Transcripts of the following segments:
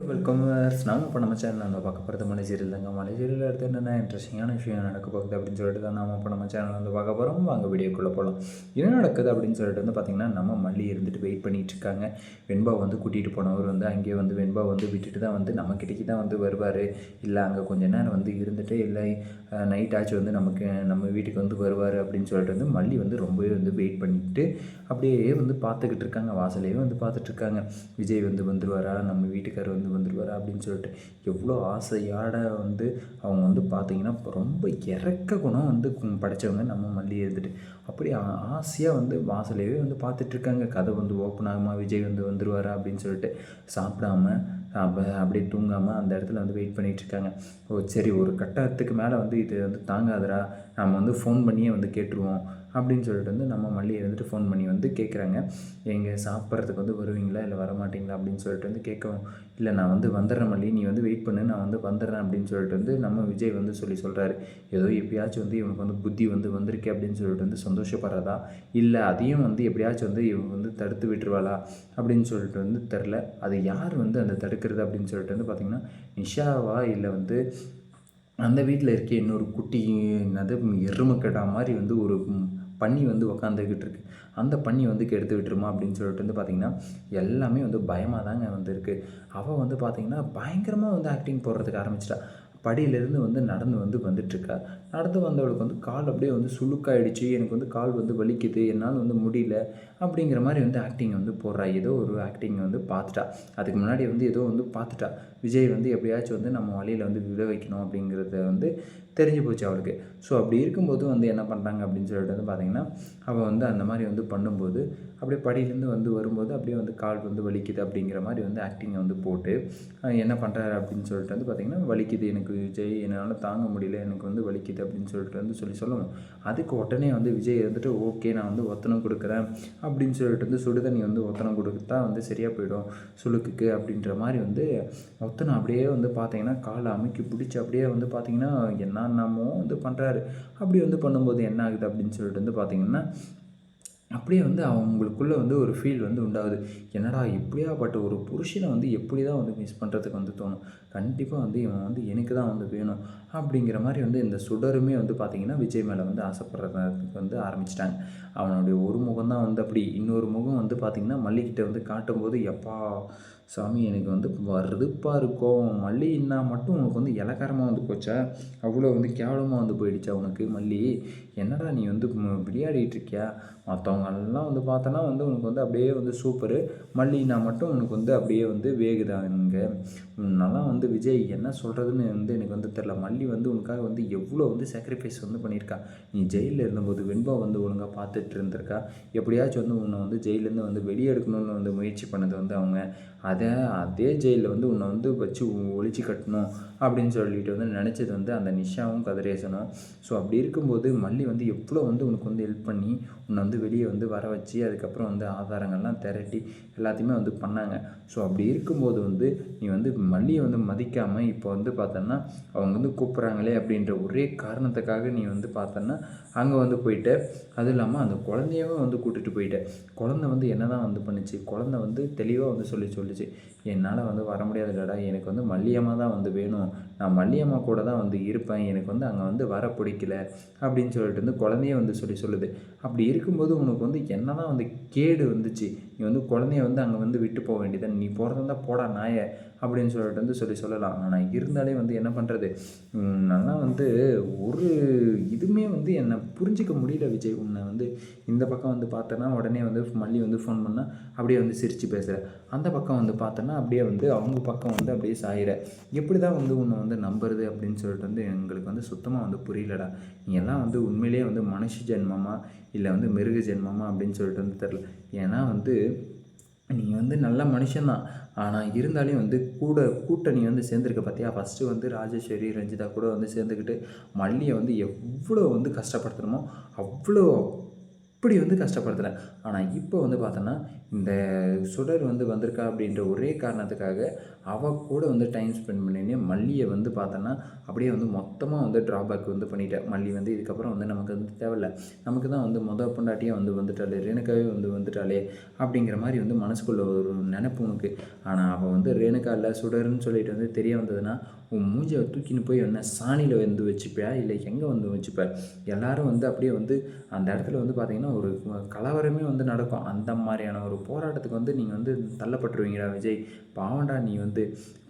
Welcome நம்ம இப்போ நம்ம சேனலில் வந்து பார்க்க போகிறது மலை தாங்க மலை எடுத்து அடுத்து என்னென்ன இன்ட்ரெஸ்டிங்கான விஷயம் நடக்க போகுது அப்படின்னு சொல்லிட்டு தான் நம்ம இப்போ நம்ம சேனலில் வந்து பார்க்க போகிறோம் வாங்க வீடியோக்குள்ளே போகலாம் என்ன நடக்குது அப்படின்னு சொல்லிட்டு வந்து பார்த்திங்கன்னா நம்ம மல்லி இருந்துட்டு வெயிட் பண்ணிகிட்டு இருக்காங்க. வெண்பா வந்து கூட்டிகிட்டு போனவர் வந்து அங்கேயே வந்து வெண்பா வந்து விட்டுட்டு தான் வந்து நம்ம கிட்டக்கி தான் வந்து வருவார். இல்லை அங்கே கொஞ்ச நேரம் வந்து இருந்துட்டு இல்லை. நைட் ஆச்சு வந்து நமக்கு நம்ம வீட்டுக்கு வந்து வருவார் அப்படின்னு சொல்லிட்டு வந்து மல்லி வந்து ரொம்பவே வந்து வெயிட் பண்ணிட்டு அப்படியே வந்து பார்த்துக்கிட்டு இருக்காங்க. வாசலையே வந்து பார்த்துட்ருக்காங்க விஜய் வந்து வந்துருவாரா? நம்ம வீட்டுக்காரர் வந்து வந்துருவாரா அப்படின்னு சொல்லிட்டு எவ்வளோ ஆசையாட வந்து அவங்க வந்து பார்த்தீங்கன்னா ரொம்ப இறக்க குணம் வந்து படைத்தவங்க படைச்சவங்க நம்ம மல்லி இருந்துட்டு. அப்படி ஆ- ஆசையாக வந்து வாசலையே வந்து பார்த்துட்ருக்காங்க. கதை வந்து ஓப்பன் ஆகுமா? விஜய் வந்து வந்துடுவாரா அப்படின்னு சொல்லிட்டு சாப்பிடாம அப்படியே தூங்காமல் அந்த இடத்துல வந்து வெயிட் பண்ணிகிட்டு இருக்காங்க ஓ சரி ஒரு கட்டத்துக்கு மேலே வந்து இது வந்து தாங்காதடா. நம்ம வந்து ஃபோன் பண்ணியே வந்து கேட்டுருவோம். அப்படின்னு சொல்லிட்டு வந்து நம்ம மல்லி இருந்துட்டு ஃபோன் பண்ணி வந்து கேட்குறாங்க எங்கே சாப்பிட்றதுக்கு வந்து வருவீங்களா? இல்லை வரமாட்டிங்களா? அப்படின்னு சொல்லிட்டு வந்து கேட்கவும் இல்லை நான் வந்து வந்துடுறேன் மல்லி. நீ வந்து வெயிட் பண்ணு. நான் வந்து வந்துடுறேன். அப்படின்னு சொல்லிட்டு வந்து நம்ம விஜய் வந்து சொல்லி சொல்கிறாரு ஏதோ எப்பயாச்சும் வந்து இவனுக்கு வந்து புத்தி வந்து வந்திருக்கே அப்படின்னு சொல்லிட்டு வந்து சந்தோஷப்படுறதா? இல்லை அதையும் வந்து எப்படியாச்சும் வந்து இவன் வந்து தடுத்து விட்டுருவாளா? அப்படின்னு சொல்லிட்டு வந்து தெரில அது யார் வந்து அந்த தடுக்கிறது அப்படின்னு சொல்லிட்டு வந்து பார்த்திங்கன்னா நிஷாவா இல்லை வந்து அந்த வீட்டில் இருக்க இன்னொரு குட்டி என்னது எருமக்கடா மாதிரி வந்து ஒரு பன்னி வந்து உக்காந்துக்கிட்டு இருக்கு அந்த பன்னி வந்து கெடுத்து விட்டுருமா அப்படின்னு சொல்லிட்டு வந்து பார்த்திங்கன்னா எல்லாமே வந்து பயமாக தாங்க வந்து இருக்குது அவள் வந்து பார்த்திங்கன்னா பயங்கரமாக வந்து ஆக்டிங் போடுறதுக்கு ஆரம்பிச்சிட்டா. படியிலேருந்து வந்து நடந்து வந்து வந்துட்டுருக்கா. நடந்து வந்தவளுக்கு வந்து கால் அப்படியே வந்து சுழுக்காயிடுச்சு எனக்கு வந்து கால் வந்து வலிக்குது. என்னால் வந்து முடியல. அப்படிங்கிற மாதிரி வந்து ஆக்டிங் வந்து போடுறா. ஏதோ ஒரு ஆக்டிங் வந்து பார்த்துட்டா. அதுக்கு முன்னாடி வந்து ஏதோ வந்து பார்த்துட்டா. விஜய் வந்து எப்படியாச்சும் வந்து நம்ம வழியில் வந்து விழ வைக்கணும் அப்படிங்கிறத வந்து தெரிஞ்சு போச்சு அவளுக்கு. ஸோ அப்படி இருக்கும்போது வந்து என்ன பண்ணுறாங்க அப்படின்னு சொல்லிட்டு வந்து பார்த்திங்கன்னா அவள் வந்து அந்த மாதிரி வந்து பண்ணும்போது அப்படியே படியிலேருந்து வந்து வரும்போது அப்படியே வந்து கால் வந்து வலிக்குது அப்படிங்கிற மாதிரி வந்து ஆக்டிங்கை வந்து போட்டு என்ன பண்ணுறாரு அப்படின்னு சொல்லிட்டு வந்து பார்த்திங்கன்னா வலிக்குது எனக்கு விஜய் என்னால் தாங்க முடியல எனக்கு வந்து வலிக்குது அப்படின்னு சொல்லிட்டு வந்து சொல்லி சொல்லணும். அதுக்கு உடனே வந்து விஜய் வந்துட்டு ஓகே நான் வந்து ஒத்தனம் கொடுக்குறேன் அப்படின்னு சொல்லிட்டு வந்து சுடுதண்ணி வந்து ஒத்தனம் கொடுத்தா வந்து சரியாக போயிடும். சுளுக்குக்கு அப்படின்ற மாதிரி வந்து ஒத்தனம் அப்படியே வந்து பார்த்தீங்கன்னா காலை அமைக்கி பிடிச்சி அப்படியே வந்து பார்த்தீங்கன்னா என்னென்னமோ வந்து பண்ணுறாரு அப்படி வந்து பண்ணும்போது என்ன ஆகுது அப்படின்னு சொல்லிட்டு வந்து பார்த்தீங்கன்னா அப்படியே வந்து அவங்களுக்குள்ளே வந்து ஒரு ஃபீல் வந்து உண்டாகுது. என்னடா இப்படியாப்பட்ட ஒரு புருஷனை வந்து எப்படி தான் வந்து மிஸ் பண்ணுறதுக்கு வந்து தோணும்? கண்டிப்பாக வந்து இவன் வந்து எனக்கு தான் வந்து வேணும். அப்படிங்கிற மாதிரி வந்து இந்த சுடருமே வந்து பார்த்திங்கன்னா விஜய் மேலே வந்து ஆசைப்படுறதுக்கு வந்து ஆரம்பிச்சிட்டாங்க. அவனுடைய ஒரு முகம் தான் வந்து அப்படி. இன்னொரு முகம் வந்து பார்த்திங்கன்னா மல்லிக்கிட்ட வந்து காட்டும்போது எப்பா சாமி எனக்கு வந்து வருதுப்பாக இருக்கும் மல்லின்னா மட்டும் உனக்கு வந்து இலக்காரமாக வந்து போச்சா? அவ்வளோ வந்து கேவலமாக வந்து போயிடுச்சா உனக்கு மல்லி? என்னடா நீ வந்து விளையாடிட்டு இருக்கியா? மற்றவங்கெல்லாம் வந்து பார்த்தோன்னா வந்து உனக்கு வந்து அப்படியே வந்து சூப்பரு மல்லினா மட்டும் உனக்கு வந்து அப்படியே வந்து வேகுதாங்க நல்லா வந்து விஜய் என்ன சொல்கிறதுன்னு வந்து எனக்கு வந்து தெரில மல்லி வந்து உனக்காக வந்து எவ்வளோ வந்து சாக்ரிஃபைஸ் வந்து பண்ணியிருக்கா? நீ ஜெயிலில் இருந்தபோது வெண்பா வந்து ஒழுங்காக பார்த்துட்டு இருந்திருக்கா? எப்படியாச்சும் வந்து உன்னை வந்து ஜெயிலேருந்து வந்து வெளியே எடுக்கணும்னு வந்து முயற்சி பண்ணது வந்து அவங்க. அதை அதே ஜெயிலில் வந்து உன்னை வந்து வச்சு ஒழிச்சு கட்டணும் அப்படின்னு சொல்லிட்டு வந்து நினச்சது வந்து அந்த நிஷாவும் கதிரேசனும். ஸோ அப்படி இருக்கும்போது மல்லி வந்து எவ்வளோ வந்து உனக்கு வந்து ஹெல்ப் பண்ணி உன்னை வந்து வெளியே வந்து வர வச்சு அதுக்கப்புறம் வந்து ஆதாரங்கள்லாம் திரட்டி எல்லாத்தையுமே வந்து பண்ணாங்க. ஸோ அப்படி இருக்கும்போது வந்து நீ வந்து மல்லியை வந்து மதிக்காமல் இப்போ வந்து பார்த்தோன்னா அவங்க வந்து கூப்பிட்றாங்களே அப்படின்ற ஒரே காரணத்துக்காக நீ வந்து பார்த்தோன்னா அங்கே வந்து போயிட்ட. அதுவும் இல்லாமல் அந்த குழந்தையவே வந்து கூட்டிகிட்டு போயிட்ட. குழந்தை வந்து என்ன தான் வந்து பண்ணுச்சு? குழந்தை வந்து தெளிவாக வந்து சொல்லி சொல்லுச்சு. என்னால் வந்து வர முடியாது இல்லடா எனக்கு வந்து மல்லியமாக தான் வந்து வேணும். நான் மல்லியம்மா கூட தான் வந்து இருப்பேன் எனக்கு வந்து அங்கே வந்து வர பிடிக்கல அப்படின்னு சொல்லிட்டு வந்து குழந்தைய வந்து சொல்லி சொல்லுது. அப்படி இருக்கும்போது உனக்கு வந்து என்ன தான் வந்து கேடு வந்துச்சு நீ வந்து குழந்தைய வந்து அங்கே வந்து விட்டு போக வேண்டியதான் நீ போகிறதா போடா நாய அப்படின்னு சொல்லிட்டு வந்து சொல்லி சொல்லலாம். ஆனால் இருந்தாலே வந்து என்ன பண்ணுறது நல்லா வந்து ஒரு இதுவுமே வந்து என்னை புரிஞ்சிக்க முடியல விஜய். உன்னை வந்து இந்த பக்கம் வந்து பார்த்தேன்னா உடனே வந்து மல்லி வந்து ஃபோன் பண்ணால் அப்படியே வந்து சிரித்து பேசுகிற அந்த பக்கம் வந்து பார்த்தோன்னா அப்படியே வந்து அவங்க பக்கம் வந்து அப்படியே சாயிற. எப்படி தான் வந்து உன்னை வந்து நம்புறது அப்படின்னு சொல்லிட்டு வந்து எங்களுக்கு வந்து சுத்தமாக வந்து புரியலடா. நீ எல்லாம் வந்து உண்மையிலேயே வந்து மனுஷ ஜென்மமா? இல்லை வந்து மிருக ஜென்மமா அப்படின்னு சொல்லிட்டு வந்து தெரில ஏன்னா வந்து நீ வந்து நல்ல மனுஷன்தான். ஆனால் இருந்தாலையும் வந்து கூட கூட்டணி வந்து சேர்ந்துருக்க பார்த்தியா ஃபஸ்ட்டு வந்து ராஜேஸ்வரி ரஞ்சிதா கூட வந்து சேர்ந்துக்கிட்டு மல்லியை வந்து எவ்வளோ வந்து கஷ்டப்படுத்தணுமோ அவ்வளோ இப்படி வந்து கஷ்டப்படுத்தலை ஆனால் இப்போ வந்து பார்த்தோன்னா இந்த சுடர் வந்து வந்திருக்கா அப்படின்ற ஒரே காரணத்துக்காக அவள் கூட வந்து டைம் ஸ்பெண்ட் பண்ணினே மல்லியை வந்து பார்த்தோன்னா அப்படியே வந்து மொத்தமாக வந்து ட்ராபேக் வந்து பண்ணிட்டேன் மல்லி வந்து இதுக்கப்புறம் வந்து நமக்கு வந்து தேவையில்ல. நமக்கு தான் வந்து மொதல் பொண்டாட்டியே வந்து வந்துட்டாலே ரேணுக்காவே வந்து வந்துட்டாலே அப்படிங்கிற மாதிரி வந்து மனசுக்குள்ள ஒரு நினப்பு உனக்கு. ஆனால் அவள் வந்து ரேணுகா இல்லை சுடர்னு சொல்லிட்டு வந்து தெரிய வந்ததுன்னா உன் மூஞ்சியை தூக்கின்னு போய் என்ன சாணியில் வந்து வச்சுப்பியா? இல்லை எங்கே வந்து வச்சுப்ப? எல்லாரும் வந்து அப்படியே வந்து அந்த இடத்துல வந்து பார்த்திங்கன்னா ஒரு கலவரமே வந்து நடக்கும். அந்த மாதிரியான ஒரு போராட்டத்துக்கு வந்து நீங்கள் வந்து தள்ளப்பட்டுருவீங்கடா விஜய். பாவண்டா நீ வந்து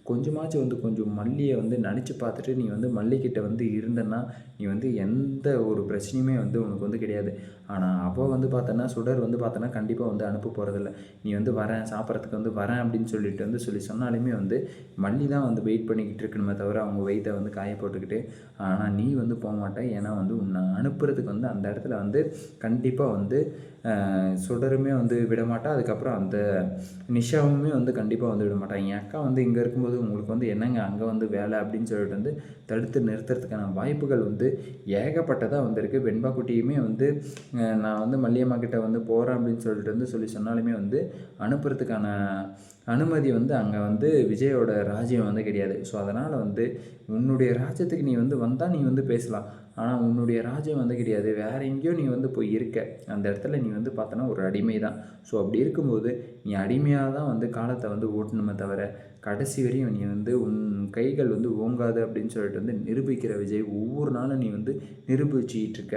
கொஞ்சமாச்சும் வந்து கொஞ்சம் மல்லியை வந்து நினச்சி பார்த்துட்டு நீ வந்து மல்லிக்கிட்ட வந்து இருந்தன்னா நீ வந்து எந்த ஒரு பிரச்சனையுமே வந்து உனக்கு வந்து கிடையாது. ஆனால் அவள் வந்து பார்த்தோன்னா சுடர் வந்து பார்த்தோன்னா கண்டிப்பாக வந்து அனுப்ப போகிறதில்ல நீ வந்து வரேன் சாப்பிட்றதுக்கு வந்து வரேன் அப்படின்னு சொல்லிட்டு வந்து சொல்லி சொன்னாலுமே வந்து மல்லி தான் வந்து வெயிட் பண்ணிக்கிட்டு இருக்கணுமே தவிர அவங்க வெயிட்டை வந்து காய போட்டுக்கிட்டு ஆனால் நீ வந்து போக மாட்டேன் ஏன்னா வந்து உன்னை அனுப்புறதுக்கு வந்து அந்த இடத்துல வந்து கண்டிப்பாக வந்து சுடருமே வந்து விடமாட்டா அதுக்கப்புறம் அந்த நிஷாவுமே வந்து கண்டிப்பாக வந்து விடமாட்டான் என் அக்கா வந்து இங்கே இருக்கும்போது உங்களுக்கு வந்து என்னங்க அங்கே வந்து வேலை அப்படின்னு சொல்லிட்டு வந்து தடுத்து நிறுத்துறதுக்கான வாய்ப்புகள் வந்து ஏகப்பட்டதாக வந்திருக்கு வெண்பா குட்டியுமே வந்து நான் வந்து மல்லியம்மா கிட்ட வந்து போகிறேன் அப்படின்னு சொல்லிட்டு வந்து சொல்லி சொன்னாலுமே வந்து அனுப்புறதுக்கான அனுமதி வந்து அங்கே வந்து விஜயோட ராஜ்யம் வந்து கிடையாது. ஸோ அதனால் வந்து உன்னுடைய ராஜ்யத்துக்கு நீ வந்து வந்தால் நீ வந்து பேசலாம். ஆனால் உன்னுடைய ராஜ்யம் வந்து கிடையாது. வேறு எங்கேயோ நீ வந்து போய் இருக்க. அந்த இடத்துல நீ வந்து பார்த்தோன்னா ஒரு அடிமை தான் ஸோ அப்படி இருக்கும்போது நீ அடிமையாக தான் வந்து காலத்தை வந்து ஓட்டணுமே தவிர கடைசி வரையும் நீ வந்து உன் கைகள் வந்து ஓங்காது அப்படின்னு சொல்லிட்டு வந்து நிரூபிக்கிற விஜய் ஒவ்வொரு நாளும் நீ வந்து நிரூபிச்சிக்கிட்டு இருக்க.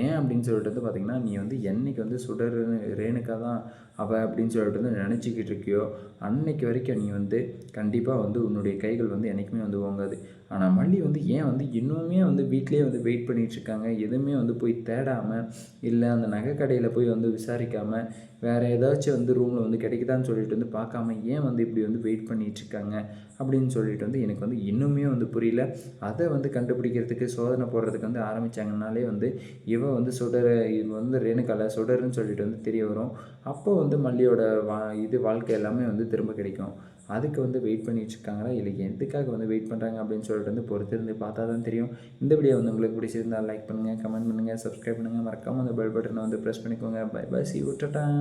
ஏன் அப்படின்னு சொல்லிட்டு வந்து பார்த்திங்கன்னா நீ வந்து என்னைக்கு வந்து சுடர் ரேணுக்கா தான் அவள் அப்படின்னு சொல்லிட்டு வந்து நினச்சிக்கிட்டு இருக்கியோ அன்னைக்கு வரைக்கும் நீ வந்து கண்டிப்பாக வந்து உன்னுடைய கைகள் வந்து என்றைக்குமே வந்து ஓங்காது. ஆனால் மல்லி வந்து ஏன் வந்து இன்னுமே வந்து வீட்லேயே வந்து வெயிட் பண்ணிகிட்ருக்காங்க. எதுவுமே வந்து போய் தேடாமல் இல்லை அந்த நகை கடையில் போய் வந்து விசாரிக்காமல் வேறு ஏதாச்சும் வந்து ரூமில் வந்து கிடைக்குதான்னு சொல்லிட்டு வந்து பார்க்காம ஏன் வந்து இப்படி வந்து வெயிட் பண்ணிகிட்ருக்காங்க அப்படின்னு சொல்லிட்டு வந்து எனக்கு வந்து இன்னுமே வந்து புரியல. அதை வந்து கண்டுபிடிக்கிறதுக்கு சோதனை போடுறதுக்கு வந்து ஆரம்பித்தாங்கனாலே வந்து இவ வந்து சுடர் இது வந்து ரேணுக்கால சுடருன்னு சொல்லிட்டு வந்து தெரிய வரும். அப்போ வந்து மல்லியோட வா இது வாழ்க்கை எல்லாமே வந்து திரும்ப கிடைக்கும். அதுக்கு வந்து வெயிட் பண்ணிட்டு இருக்காங்களா இல்லை எதுக்காக வந்து வெயிட் பண்ணுறாங்க அப்படின்னு சொல்லிட்டு வந்து பொறுத்திருந்து பார்த்தா தான் தெரியும். இந்த வீடியோ வந்து உங்களுக்கு பிடிச்சிருந்தால் லைக் பண்ணுங்கள் கமெண்ட் பண்ணுங்கள் சப்ஸ்கிரைப் பண்ணுங்கள் மறக்காமல் அந்த பெல் பட்டனை வந்து ப்ரெஸ் பண்ணிக்கோங்க. பை பை சி விட்டுட்டேன்